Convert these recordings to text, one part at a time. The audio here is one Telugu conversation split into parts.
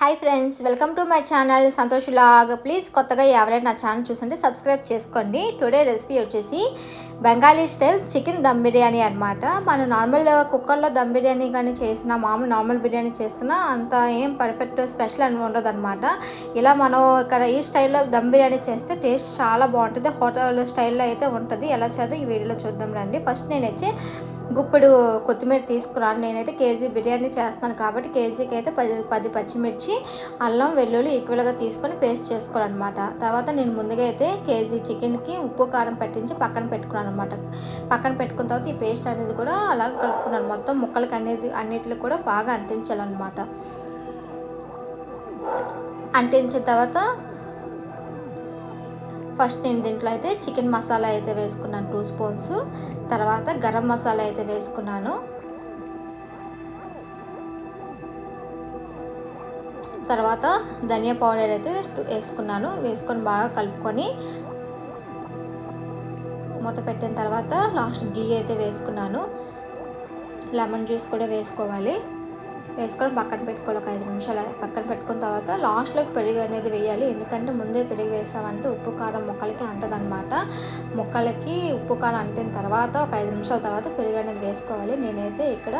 Hi friends welcome to my channel Santosh log please కొత్తగా ఎవరైనా నా ఛానల్ చూస్తుంటే సబ్స్క్రైబ్ చేసుకోండి. టుడే రెసిపీ వచ్చేసి బెంగాలీ స్టైల్ చికెన్ దమ్ బిర్యానీ అనమాట మనం నార్మల్ కుక్కర్లో దమ్ బిర్యానీ కానీ చేసినా మామూలు నార్మల్ బిర్యానీ చేసినా అంత ఏం పర్ఫెక్ట్ స్పెషల్ అని ఉండదు అనమాట ఇలా మనం ఇక్కడ ఈ స్టైల్లో దమ్ బిర్యానీ చేస్తే టేస్ట్ చాలా బాగుంటుంది. హోటల్ స్టైల్లో అయితే ఉంటుంది. ఎలా చేద్దాం ఈ వీడియోలో చూద్దాం రండి. ఫస్ట్ నేను వచ్చి గుప్పుడు కొత్తిమీర తీసుకురా నేనైతే కేజీ బిర్యానీ చేస్తాను కాబట్టి కేజీకి అయితే పది పది పచ్చిమిర్చి అల్లం వెల్లుల్లి ఈక్వల్గా తీసుకొని పేస్ట్ చేసుకోవాలన్నమాట. తర్వాత నేను ముందుగా అయితే కేజీ చికెన్కి ఉప్పు కారం పట్టించి పక్కన పెట్టుకున్నాను అనమాట పక్కన పెట్టుకున్న తర్వాత ఈ పేస్ట్ అనేది కూడా అలా కలుపుకున్నాను. మొత్తం ముక్కలకి అనేది అన్నిటికి కూడా బాగా అంటించాలన్నమాట. అంటించిన తర్వాత ఫస్ట్ నేను దీంట్లో అయితే చికెన్ మసాలా అయితే వేసుకున్నాను టూ స్పూన్స్ తర్వాత గరం మసాలా అయితే వేసుకున్నాను. తర్వాత ధనియా పౌడర్ అయితే వేసుకున్నాను. వేసుకొని బాగా కలుపుకొని మూత పెట్టిన తర్వాత లాస్ట్ గీ అయితే వేసుకున్నాను. లెమన్ జ్యూస్ కూడా వేసుకోవాలి. వేసుకొని పక్కన పెట్టుకోవాలి ఒక ఐదు నిమిషాలు పక్కన పెట్టుకున్న తర్వాత లాస్ట్లోకి పెరుగు అనేది వేయాలి. ఎందుకంటే ముందే పెరుగు వేసామంటే ఉప్పు కారం మొక్కలకి అంటదనమాట మొక్కలకి ఉప్పు కారం అంటిన తర్వాత ఒక ఐదు నిమిషాల తర్వాత పెరుగు అనేది వేసుకోవాలి. నేనైతే ఇక్కడ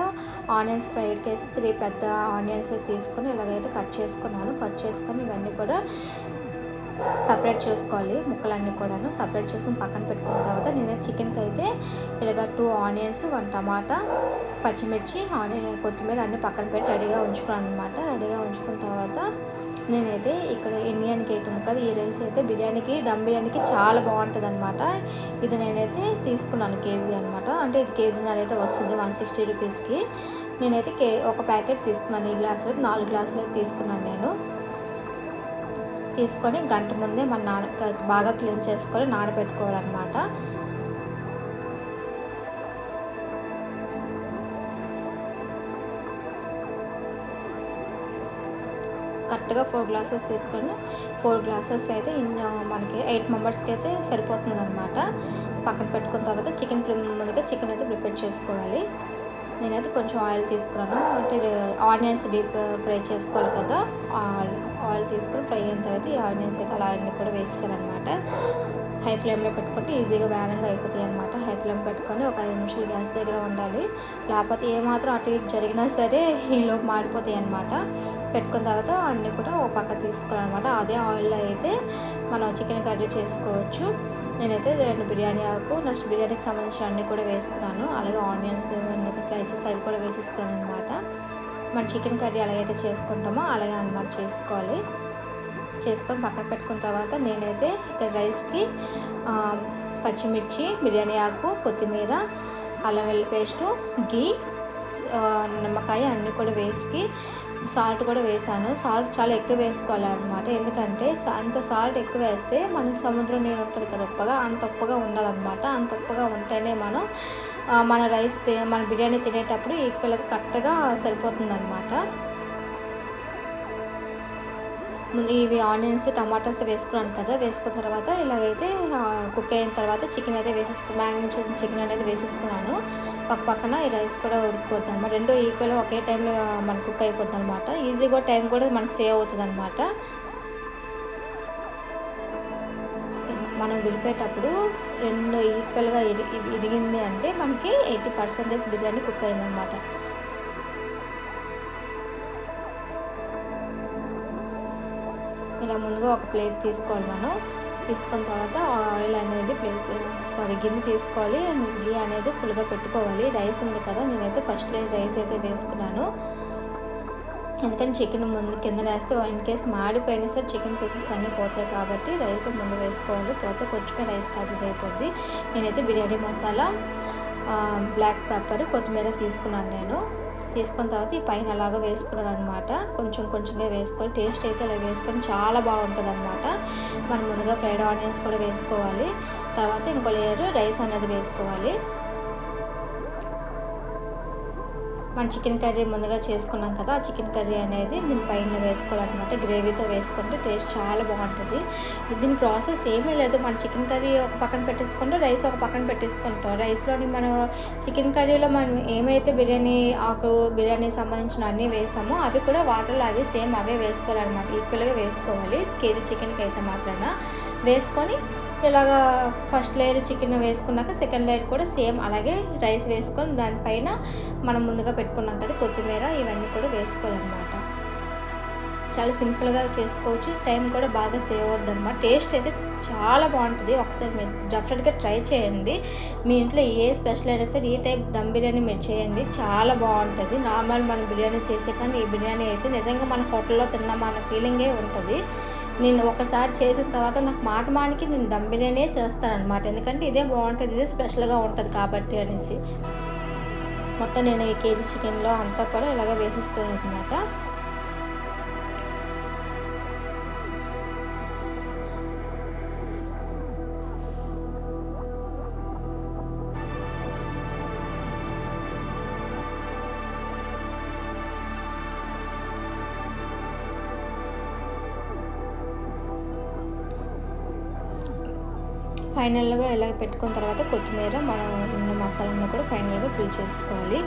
ఆనియన్స్ ఫ్రైడ్ కేసి త్రీ పెద్ద ఆనియన్స్ అయితే తీసుకొని ఇలాగైతే కట్ చేసుకున్నాను కట్ చేసుకొని ఇవన్నీ కూడా సపరేట్ చేసుకోవాలి ముక్కలన్నీ కూడాను. సపరేట్ చేసుకుని పక్కన పెట్టుకున్న తర్వాత నేను చికెన్కి అయితే ఇలాగ టూ ఆనియన్స్ వన్ టమాటా పచ్చిమిర్చి ఆనియన్ కొత్తిమీర అన్నీ పక్కన పెట్టి రెడీగా ఉంచుకున్నాను అనమాట రెడీగా ఉంచుకున్న తర్వాత నేనైతే ఇక్కడ ఇండియన్ గేట్ ఉంది కదా ఈ రైస్ అయితే బిర్యానీకి దమ్ బిర్యానీకి చాలా బాగుంటుంది అనమాట ఇది నేనైతే తీసుకున్నాను కేజీ అనమాట అంటే ఇది కేజీన్నర అయితే వస్తుంది వన్ సిక్స్టీ రూపీస్కి. నేనైతే కే ఒక ప్యాకెట్ తీసుకున్నాను ఈ గ్లాసులో నాలుగు గ్లాసులు అయితే తీసుకున్నాను నేను. తీసుకొని గంట ముందే మన నాన బాగా క్లీన్ చేసుకొని నానబెట్టుకోవాలన్నమాట. కరెక్ట్గా ఫోర్ గ్లాసెస్ తీసుకొని ఫోర్ గ్లాసెస్ అయితే మనకి ఎయిట్ మెంబర్స్కి అయితే సరిపోతుంది అనమాట పక్కన పెట్టుకున్న తర్వాత చికెన్ ముందుగా చికెన్ అయితే ప్రిపేర్ చేసుకోవాలి. నేనైతే కొంచెం ఆయిల్ తీసుకున్నాను. అంటే ఆనియన్స్ డీప్ ఫ్రై చేసుకోవాలి కదా ఆయిల్ తీసుకుని ఫ్రై అయిన తర్వాత ఈ ఆనియన్స్ అయితే అలా అన్నీ కూడా వేస్తాను అనమాట హై ఫ్లేమ్లో పెట్టుకుంటే ఈజీగా వేగంగా అయిపోతాయి అనమాట హై ఫ్లేమ్ పెట్టుకొని ఒక ఐదు నిమిషాలు గ్యాస్ దగ్గర ఉండాలి. లేకపోతే ఏమాత్రం అటు ఇటు జరిగినా సరే ఈలో మాడిపోతాయి అనమాట పెట్టుకున్న తర్వాత అన్నీ కూడా ఒక పక్క తీసుకోవాలన్నమాట. అదే ఆయిల్లో అయితే మనం చికెన్ కర్రీ చేసుకోవచ్చు. నేనైతే రెండు బిర్యానీ ఆకు. నెక్స్ట్ బిర్యానీకి సంబంధించిన అన్నీ కూడా వేసుకున్నాను. అలాగే ఆనియన్స్ స్లైసెస్ అవి కూడా వేసేసుకున్నాను అనమాట మన చికెన్ కర్రీ ఎలాగైతే చేసుకుంటామో అలాగే అనమాట చేసుకోవాలి. చేసుకొని పక్కన పెట్టుకున్న తర్వాత నేనైతే ఇక్కడ రైస్కి పచ్చిమిర్చి బిర్యానీ ఆకు కొత్తిమీర అల్లం వెల్లి పేస్టు గీ నిమ్మకాయ అన్నీ కూడా వేసి సాల్ట్ కూడా వేసాను. సాల్ట్ చాలా ఎక్కువ వేసుకోవాలన్నమాట. ఎందుకంటే అంత సాల్ట్ ఎక్కువ వేస్తే మనకి సముద్రం నీరు ఉంటుంది కదా ఉప్పగా అంత ఉప్పగా ఉండాలన్నమాట. అంత ఉప్పగా ఉంటేనే మనం మన రైస్ మన బిర్యానీ తినేటప్పుడు ఈక్వల్గా కరెక్ట్గా సరిపోతుంది ముందు ఇవి ఆనియన్స్ టమాటాస్ వేసుకున్నాను కదా వేసుకున్న తర్వాత ఇలాగైతే కుక్ అయిన తర్వాత చికెన్ అయితే వేసేసుకు మ్యారినేట్ చేసిన చికెన్ అనేది వేసేసుకున్నాను. పక్క పక్కన ఈ రైస్ కూడా ఉడికిపోద్ది అనమాట రెండు ఈక్వల్ ఒకే టైంలో మనకు కుక్ అయిపోతుంది అనమాట ఈజీగా టైం కూడా మనకు సేవ్ అవుతుంది అనమాట మనం విడిపేటప్పుడు రెండు ఈక్వల్గా ఇడిగింది అంటే మనకి ఎయిటీ పర్సెంటేజ్ బిర్యానీ కుక్ అయిందనమాట ముందుగా ఒక ప్లేట్ తీసుకోవాలి మనం తీసుకున్న తర్వాత ఆయిల్ అనేది ప్లేట్ సారీ గిన్నె తీసుకోవాలి. గీ అనేది ఫుల్గా పెట్టుకోవాలి. రైస్ ఉంది కదా నేనైతే ఫస్ట్ ప్లేట్ రైస్ అయితే వేసుకున్నాను. ఎందుకంటే చికెన్ ముందు కింద వేస్తే ఇన్ కేస్ మాడిపోయినా సరే చికెన్ పీసెస్ అన్నీ పోతాయి కాబట్టి రైస్ ముందు వేసుకోవాలి. పోతే కొంచెమే రైస్ కాదు అయిపోద్ది. నేనైతే బిర్యానీ మసాలా బ్లాక్ పెప్పర్ కొత్తిమీర తీసుకున్నాను నేను. తీసుకున్న తర్వాత ఈ పైన అలాగా వేసుకున్నాను అనమాట కొంచెం కొంచెంగా వేసుకొని టేస్ట్ అయితే అలా వేసుకొని చాలా బాగుంటుంది అనమాట మనం ముందుగా ఫ్రైడ్ ఆనియన్స్ కూడా వేసుకోవాలి. తర్వాత ఇంకో లేయర్ రైస్ అనేది వేసుకోవాలి. మన చికెన్ కర్రీ ముందుగా చేసుకున్నాం కదా ఆ చికెన్ కర్రీ అనేది దీని పైన వేసుకోవాలన్నమాట. గ్రేవీతో వేసుకుంటే టేస్ట్ చాలా బాగుంటుంది. దీని ప్రాసెస్ ఏమీ లేదు. మన చికెన్ కర్రీ ఒక పక్కన పెట్టేసుకుంటే రైస్ ఒక పక్కన పెట్టేసుకుంటాం. రైస్లోని మనం చికెన్ కర్రీలో మనం ఏమైతే బిర్యానీ ఆకు బిర్యానీ సంబంధించిన అన్నీ వేసామో అవి కూడా వాటర్లో అవి సేమ్ అవే వేసుకోవాలన్నమాట. ఈక్వల్గా వేసుకోవాలి. కేజీ చికెన్కి అయితే మాత్రాన. వేసుకొని ఇలాగా ఫస్ట్ లేయర్ చికెన్ వేసుకున్నాక సెకండ్ లేయర్ కూడా సేమ్ అలాగే రైస్ వేసుకొని దానిపైన మనం ముందుగా పెట్టుకున్నాం కదా కొత్తిమీర ఇవన్నీ కూడా వేసుకోవాలన్నమాట. చాలా సింపుల్గా చేసుకోవచ్చు. టైం కూడా బాగా సేవ్ అవుద్ది అనమాట టేస్ట్ అయితే చాలా బాగుంటుంది. ఒకసారి మీరు డెఫినెట్గా ట్రై చేయండి. మీ ఇంట్లో ఏ స్పెషల్ అయినా సరే ఈ టైప్ దమ్ బిర్యానీ మీరు చేయండి. చాలా బాగుంటుంది. నార్మల్ మనం బిర్యానీ చేసే కానీ ఈ బిర్యానీ అయితే నిజంగా మన హోటల్లో తిన్నామన్న ఫీలింగే ఉంటుంది. నేను ఒకసారి చేసిన తర్వాత నాకు మాట మానికి నేను దమ్ బిర్యానీ చేస్తాను ఎందుకంటే ఇదే బాగుంటుంది ఇదే స్పెషల్గా ఉంటుంది కాబట్టి అనేసి. మొత్తం నేను ఈ కేజీ చికెన్లో అంతా కూడా ఇలాగ వేసేసుకున్నాను అనమాట ఫైనల్గా ఇలా పెట్టుకున్న తర్వాత కొత్తిమీర మనం ఉన్న మసాలాను కూడా ఫైనల్గా ఫిల్ చేసుకోవాలి.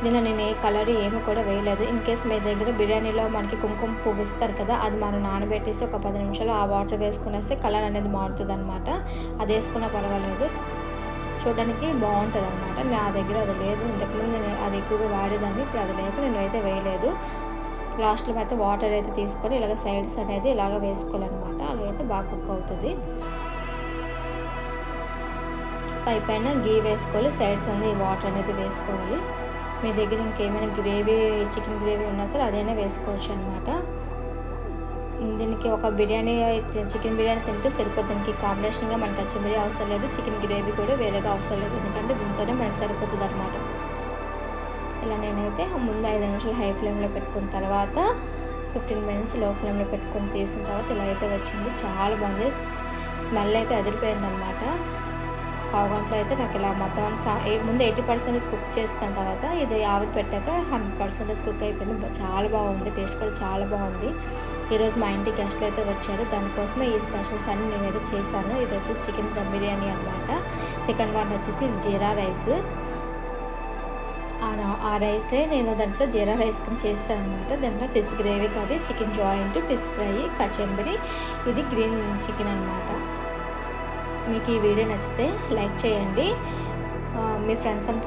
దీనిలో నేను ఏ కలర్ ఏమి కూడా వేయలేదు. ఇన్ కేస్ మీ దగ్గర బిర్యానీలో మనకి కుంకుమ పువ్వు ఇస్తారు కదా అది మనం నానబెట్టేసి ఒక పది నిమిషాలు ఆ వాటర్ వేసుకునేస్తే కలర్ అనేది మారుతుంది అనమాట అది వేసుకున్నా పర్వాలేదు. చూడడానికి బాగుంటుంది అనమాట నా దగ్గర అది లేదు. ఇంతకుముందు నేను అది ఎక్కువగా వాడేదాన్ని ఇప్పుడు అది లేక నేను అయితే వేయలేదు. లాస్ట్లో అయితే వాటర్ అయితే తీసుకొని ఇలాగ సైడ్స్ అనేది ఇలాగ వేసుకోవాలన్నమాట. అయితే బాగా కుక్ అవుతుంది. పై పైన గీ వేసుకోవాలి సైడ్స్ అనేది వాటర్ అనేది వేసుకోవాలి. మీ దగ్గర ఇంకేమైనా గ్రేవీ చికెన్ గ్రేవీ ఉన్నా సరే అదైనా వేసుకోవచ్చు అనమాట దీనికి ఒక బిర్యానీ చికెన్ బిర్యానీ తింటే సరిపోతుంది దీనికి కాంబినేషన్గా మనకి అచ్చమిరి అవసరం లేదు. చికెన్ గ్రేవీ కూడా వేరేగా అవసరం లేదు. ఎందుకంటే దీంతోనే మనకి సరిపోతుంది అనమాట ఇలా నేనైతే ముందు ఐదు నిమిషాలు హై ఫ్లేమ్లో పెట్టుకున్న తర్వాత ఫిఫ్టీన్ మినిట్స్లో ఫ్లేమ్లో పెట్టుకొని తీసిన తర్వాత ఇలా అయితే వచ్చింది. చాలా బాగుంది. స్మెల్ అయితే అదిరిపోయింది అనమాట పావు గంటలో అయితే నాకు ఇలా మొత్తం ముందు ఎయిటీ పర్సెంటేజ్ కుక్ చేసుకున్న తర్వాత ఇది ఆవిరి పెట్టాక హండ్రెడ్ పర్సెంటేజ్ కుక్ అయిపోయింది. చాలా బాగుంది. టేస్ట్ కూడా చాలా బాగుంది. ఈరోజు మా ఇంటి గెస్ట్లు అయితే వచ్చారు. దానికోసమే ఈ స్పెషల్స్ అన్ని నేనైతే చేశాను. ఇది వచ్చేసి చికెన్ దమ్ బిర్యానీ అనమాట సెకండ్ వన్ వచ్చేసి జీరా రైస్. ఆ రైసే నేను దాంట్లో జీరా రైస్ కింద చేస్తాను అనమాట దాంట్లో fish gravy curry chicken joint fish fry kachambari. ఇది గ్రీన్ చికెన్ అనమాట మీకు ఈ వీడియో నచ్చితే లైక్ చేయండి. మీ ఫ్రెండ్స్ అండ్